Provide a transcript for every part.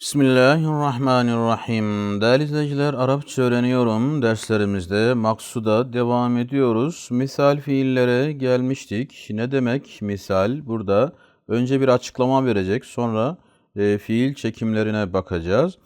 Bismillahirrahmanirrahim. Değerli izleyiciler, Arapça öğreniyorum. Derslerimizde maksuda devam ediyoruz. Misal fiillere gelmiştik. Ne demek misal? Burada önce bir açıklama verecek. Sonra e, fiil çekimlerine bakacağız.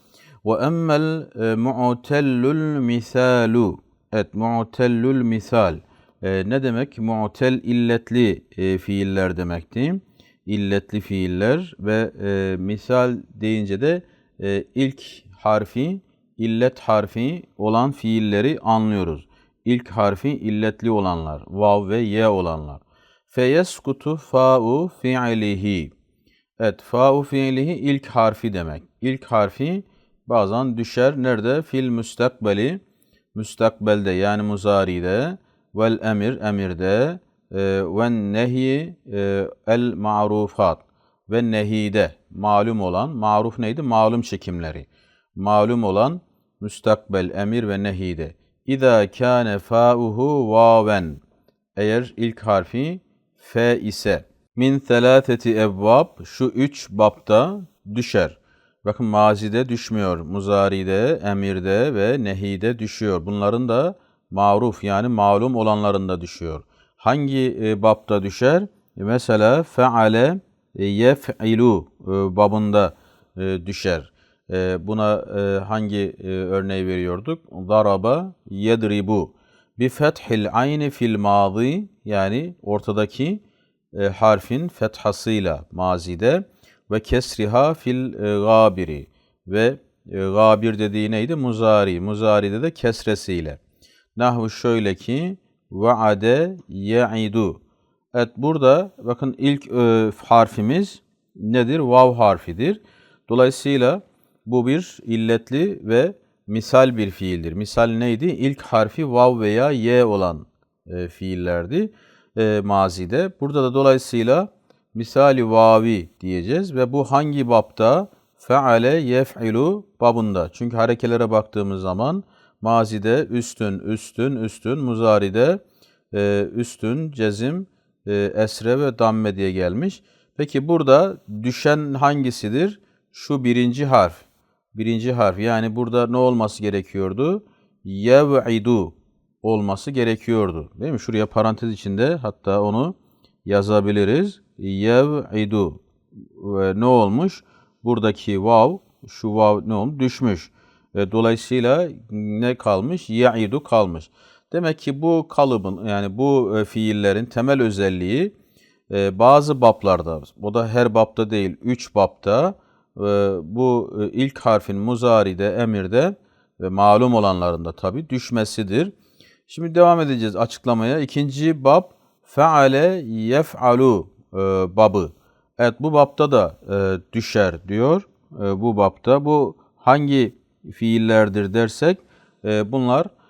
Ve emmel e, mu'tellul misalu. Evet, mu'tellul misal. E, ne demek? Mu'tel illetli e, fiiller demekti illetli fiiller ve e, misal deyince de e, ilk harfi illet harfi olan fiilleri anlıyoruz. İlk harfi illetli olanlar, vav ve ye olanlar. Feyeskutu fa'u fi'lihi. Evet, fa'u fi'lihi ilk harfi demek. İlk harfi bazen düşer. Nerede? Fil müstakbeli. Müstakbelde yani muzari'de. Vel emir, emirde ve nehi e, el ma'rufat ve nehide malum olan maruf neydi? Malum çekimleri. Malum olan müstakbel emir ve nehide. İza kâne fa'uhu vaven. Eğer ilk harfi f ise min selâseti evvab şu üç babta düşer. Bakın mazide düşmüyor. Muzari'de, emirde ve nehide düşüyor. Bunların da maruf yani malum olanlarında düşüyor hangi e, babda düşer? E, mesela feale e, yef'ilu e, babında e, düşer. E, buna hangi örneği veriyorduk? Daraba yedribu. Bi fethil ayni fil mazi yani ortadaki harfin fethasıyla mazide ve kesriha fil e, gabiri ve e, gabir dediği neydi? Muzari. Muzari'de de kesresiyle. Nahvu şöyle ki vaade ye'idu. Evet burada bakın ilk e, harfimiz nedir? Vav harfidir. Dolayısıyla bu bir illetli ve misal bir fiildir. Misal neydi? İlk harfi vav veya ye olan e, fiillerdi e, mazide. Burada da dolayısıyla misali vavi diyeceğiz ve bu hangi babda? Feale yef'ilu babında. Çünkü harekelere baktığımız zaman Mazide üstün, üstün, üstün. Muzari'de e, üstün, cezim, e, esre ve damme diye gelmiş. Peki burada düşen hangisidir? Şu birinci harf. Birinci harf. Yani burada ne olması gerekiyordu? Yev'idu olması gerekiyordu. Değil mi? Şuraya parantez içinde hatta onu yazabiliriz. Yev'idu. Ve ne olmuş? Buradaki vav, şu vav ne olmuş? Düşmüş. E, dolayısıyla ne kalmış? Ya'idu kalmış. Demek ki bu kalıbın yani bu e, fiillerin temel özelliği e, bazı bablarda, o da her babda değil, üç babda bu ilk harfin muzaride, emirde ve malum olanlarında tabi düşmesidir. Şimdi devam edeceğiz açıklamaya. İkinci bab feale yef'alu babı. Evet bu babda da düşer diyor. Bu babda bu hangi fiillerdir dersek e, bunlar e,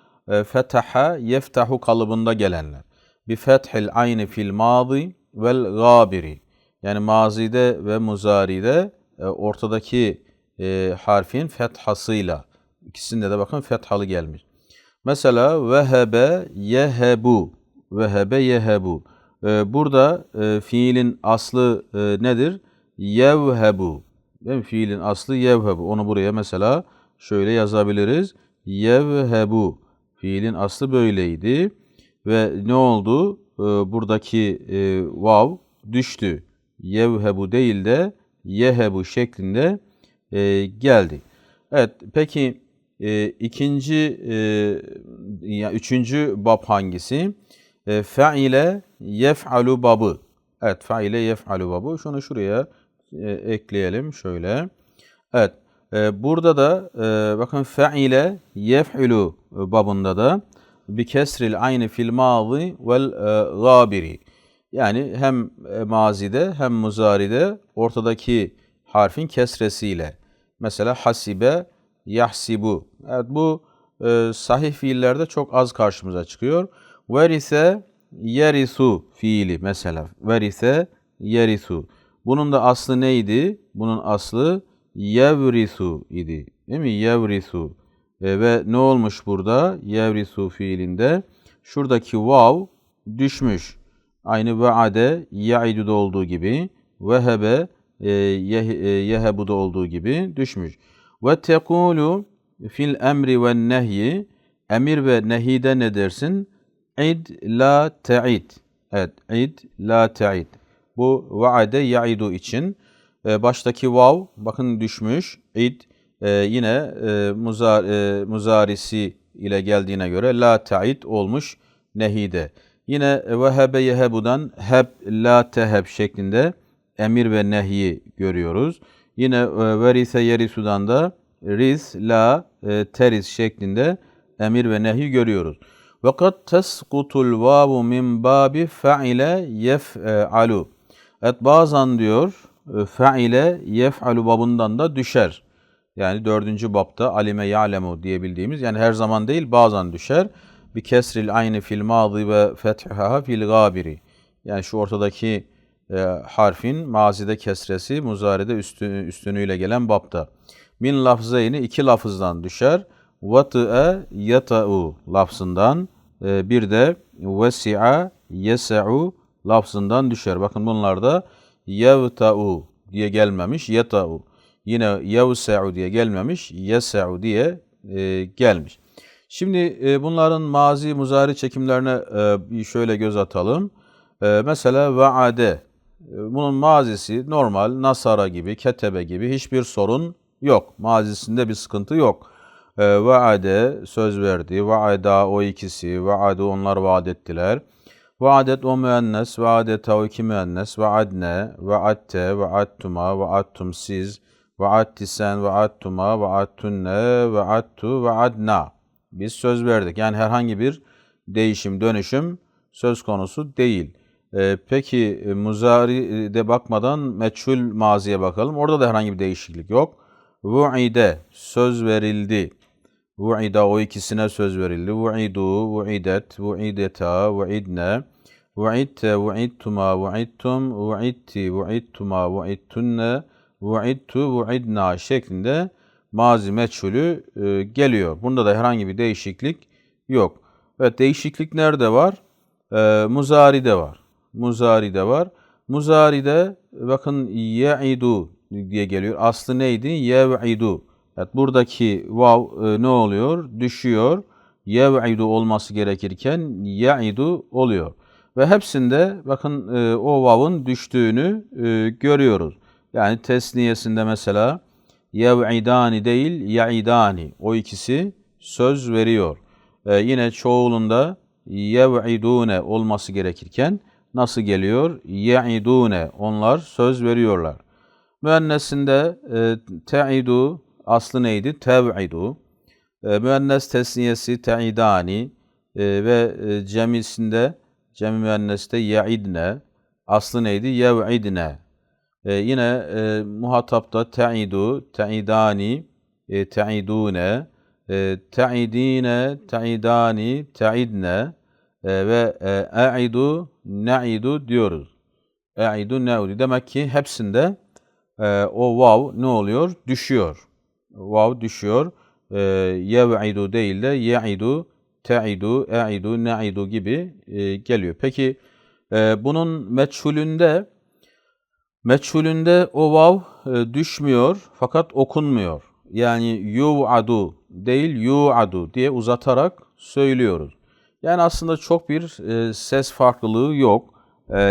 fetaha yeftahu kalıbında gelenler. Bi fethil ayni fil mazi vel gabiri. Yani mazide ve muzaride e, ortadaki e, harfin fethasıyla ikisinde de bakın fethalı gelmiş. Mesela vehebe yehebu vehebe yehebu. E, burada e, fiilin aslı nedir? Yevhebu. Değil mi? Fiilin aslı yevhebu. Onu buraya mesela şöyle yazabiliriz. Yevhebu fiilin aslı böyleydi ve ne oldu? Ee, buradaki e, vav düştü. Yevhebu değil de yehebu şeklinde e, geldi. Evet peki e, ikinci e, ya üçüncü bab hangisi? E, fe'ile yef'alu babı. Evet fe'ile yef'alu babı. Şunu şuraya e, ekleyelim şöyle. Evet burada da e, bakın fe'ile yef'ulu babında da bi kesril ayni fil mazi vel e, gabiri. Yani hem e, mazide hem muzaride ortadaki harfin kesresiyle. Mesela hasibe yahsibu. Evet bu sahih fiillerde çok az karşımıza çıkıyor. Verise yerisu fiili mesela. Verise yerisu. Bunun da aslı neydi? Bunun aslı yevrisu idi. Değil mi? Yevrisu. E, ve ne olmuş burada? Yevrisu fiilinde. Şuradaki vav düşmüş. Aynı vaade ya'idu'da olduğu gibi. Vehebe e, e, yehebu'da olduğu gibi düşmüş. Ve tekulu fil emri ve nehyi emir ve nehide ne dersin? İd la te'id. Evet, id la te'id. Bu vaade ya'idu için e, baştaki vav bakın düşmüş. İd e, yine e, muzar, e, muzarisi ile geldiğine göre la te'id olmuş nehide. Yine vehebe yehebudan heb la teheb şeklinde emir ve nehyi görüyoruz. Yine e, verise yerisudan da riz la e, teris şeklinde emir ve nehyi görüyoruz. Kad teskutul vavu min babi fe'ile yef'alu. Evet bazen diyor e, fe'ile yef'alu babından da düşer. Yani dördüncü babta alime ya'lemu diyebildiğimiz yani her zaman değil bazen düşer. Bir kesril ayni fil mazi ve fethaha fil gabiri. Yani şu ortadaki e, harfin mazide kesresi muzaride üstü, üstünüyle gelen babta. Min lafzeyni iki lafızdan düşer. Vatı'e yata'u lafzından e, bir de vesi'a yesa'u lafzından düşer. Bakın bunlar da yevta'u diye gelmemiş yata'u. Yine yevsa'u diye gelmemiş yesa'u diye e, gelmiş. Şimdi e, bunların mazi muzari çekimlerine e, şöyle göz atalım. E, mesela vaade. E, bunun mazisi normal nasara gibi, ketebe gibi hiçbir sorun yok. Mazisinde bir sıkıntı yok. E, vaade söz verdi. Vaada o ikisi. Vaade onlar vaat ettiler. Vaadet o müennes, vaadete o iki müennes, vaadne, vaadte, vaattuma, vaattum siz, vaatti sen, vaattuma, vaattunne, vaattu, vaadna. Biz söz verdik. Yani herhangi bir değişim, dönüşüm söz konusu değil. Ee, peki e, muzari'de bakmadan meçhul maziye bakalım. Orada da herhangi bir değişiklik yok. Vu'ide söz verildi. Vu'ida o ikisine söz verildi. Vu'idu, vu'idet, vu'ideta, vu'idne, vu'idte, vu'ittuma, vu'ittum, vu'itti, vu'ittuma, vu'ittunne, vu'ittu, vu'idna şeklinde mazi meçhulü e, geliyor. Bunda da herhangi bir değişiklik yok. Evet değişiklik nerede var? E, muzari'de var. Muzari'de var. Muzari'de bakın ye'idu diye geliyor. Aslı neydi? Yev'idu. Evet, buradaki vav e, ne oluyor? Düşüyor. Yev'idu olması gerekirken ye'idu oluyor. Ve hepsinde bakın e, o vav'ın düştüğünü e, görüyoruz. Yani tesniyesinde mesela yev'idani değil ya'idani o ikisi söz veriyor. E, yine çoğulunda yev'idune olması gerekirken nasıl geliyor? Ye'idune onlar söz veriyorlar. Müennesinde e, te'idu aslı neydi? Tev'idu. E, müennes tesniyesi te'idani e, ve e, cemisinde cemi müenneste ye'idne aslı neydi? Yev'idne. E, yine e, muhatapta te'idu, te'idani, e, te'idune, e, te'idine, te'idani, te'idne e, ve e'idu, ne'idu diyoruz. E'idu, ne'idu. Demek ki hepsinde e, o vav ne oluyor? Düşüyor. Vav düşüyor. E, yev'idu değil de ye'idu, te'idu, e'idu, ne'idu gibi e, geliyor. Peki e, bunun meçhulünde meçhulünde o vav e, düşmüyor fakat okunmuyor. Yani yu'adu değil yu'adu diye uzatarak söylüyoruz. Yani aslında çok bir ses farklılığı yok.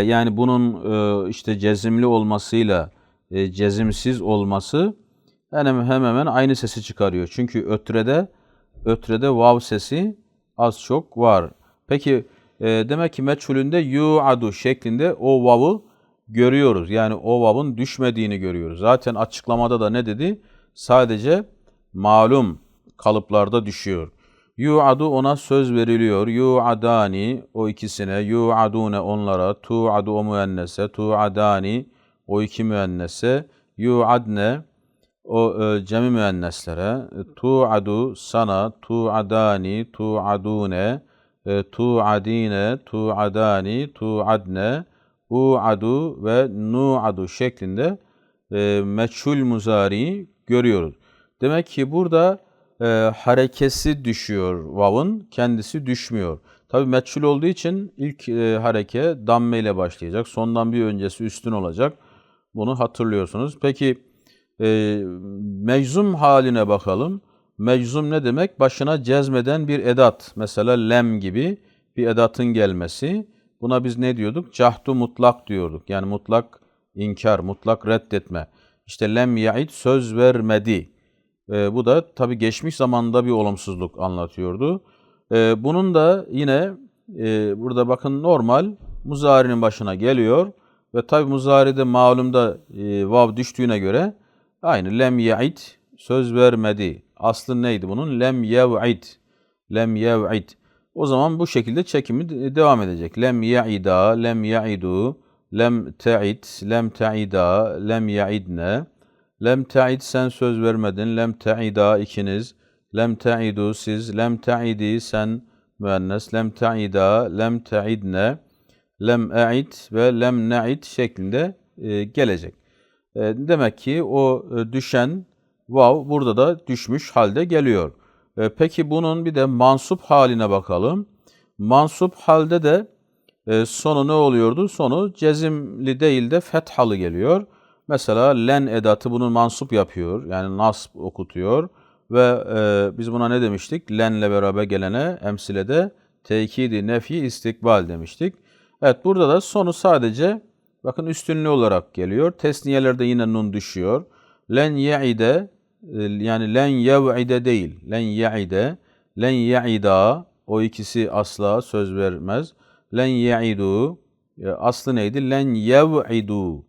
Yani bunun işte cezimli olmasıyla cezimsiz olması hemen hemen aynı sesi çıkarıyor. Çünkü ötrede ötrede vav sesi az çok var. Peki e, demek ki meçhulünde yu'adu şeklinde o vav'ı görüyoruz. Yani o vav'ın düşmediğini görüyoruz. Zaten açıklamada da ne dedi? Sadece malum kalıplarda düşüyor. Yu'adu ona söz veriliyor. Yu'adani o ikisine. Yu'adune onlara. Tu'adu o müennese. Tu'adani o iki müennese. Yu'adne o e, cemi müenneslere. Tu'adu sana. Tu'adani. Tu'adune. E, tu'adine. Tu'adani. Tu'adne. U'adu ve nu'adu şeklinde e, meçhul muzari görüyoruz. Demek ki burada e, harekesi düşüyor vav'ın, kendisi düşmüyor. Tabi meçhul olduğu için ilk e, hareke damme ile başlayacak. Sondan bir öncesi üstün olacak. Bunu hatırlıyorsunuz. Peki e, meczum haline bakalım. Meczum ne demek? Başına cezmeden bir edat. Mesela lem gibi bir edatın gelmesi. Buna biz ne diyorduk? Cahdu mutlak diyorduk. Yani mutlak inkar, mutlak reddetme. İşte lem yaid söz vermedi. E, bu da tabi geçmiş zamanda bir olumsuzluk anlatıyordu. E, bunun da yine e, burada bakın normal muzari'nin başına geliyor. Ve tabi muzari'de malumda e, vav düştüğüne göre aynı lem yaid söz vermedi. Aslı neydi bunun? Lem yev'id. Lem yev'id. O zaman bu şekilde çekimi de- devam edecek. Lem ya'ida, lem ya'idu, lem te'id, lem te'ida, lem ya'idne. Lem te'id sen söz vermedin, lem te'ida ikiniz, lem te'idu siz, lem te'idi sen müennes, lem te'ida, lem te'idne, lem e'id ve lem ne'id şeklinde e, gelecek. E, demek ki o e, düşen vav burada da düşmüş halde geliyor. E, peki bunun bir de mansup haline bakalım. Mansup halde de sonu ne oluyordu? Sonu cezimli değil de fethalı geliyor. Mesela len edatı bunu mansup yapıyor. Yani nasb okutuyor. Ve biz buna ne demiştik? Lenle beraber gelene emsilede tekidi nefi istikbal demiştik. Evet burada da sonu sadece bakın üstünlü olarak geliyor. Tesniyelerde yine nun düşüyor. Len ye'ide e, yani len yev'ide değil. Len ye'ide, len ye'ida o ikisi asla söz vermez. Len ye'idu e, aslı neydi? Len yev'idu.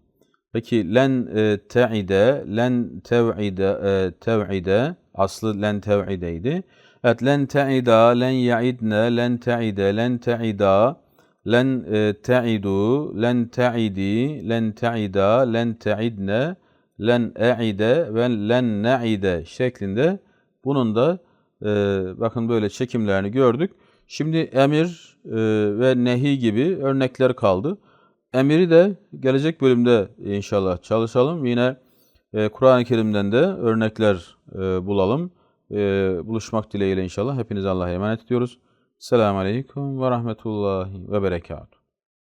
Peki len e, te'ide, len tev'ide, e, tev'ide aslı len tev'ideydi. Evet len te'ida, len ya'idne, len te'ide, len te'ida, len e, te'idu, len te'idi, len te'ida, len te'idne, len e'ide ve len ne'ide şeklinde bunun da e, bakın böyle çekimlerini gördük. Şimdi emir e, ve nehi gibi örnekler kaldı. Emiri de gelecek bölümde inşallah çalışalım. Yine e, Kur'an-ı Kerim'den de örnekler e, bulalım. E, buluşmak dileğiyle inşallah. Hepinize Allah'a emanet ediyoruz. Selamun Aleyküm ve Rahmetullahi ve Berekatuhu.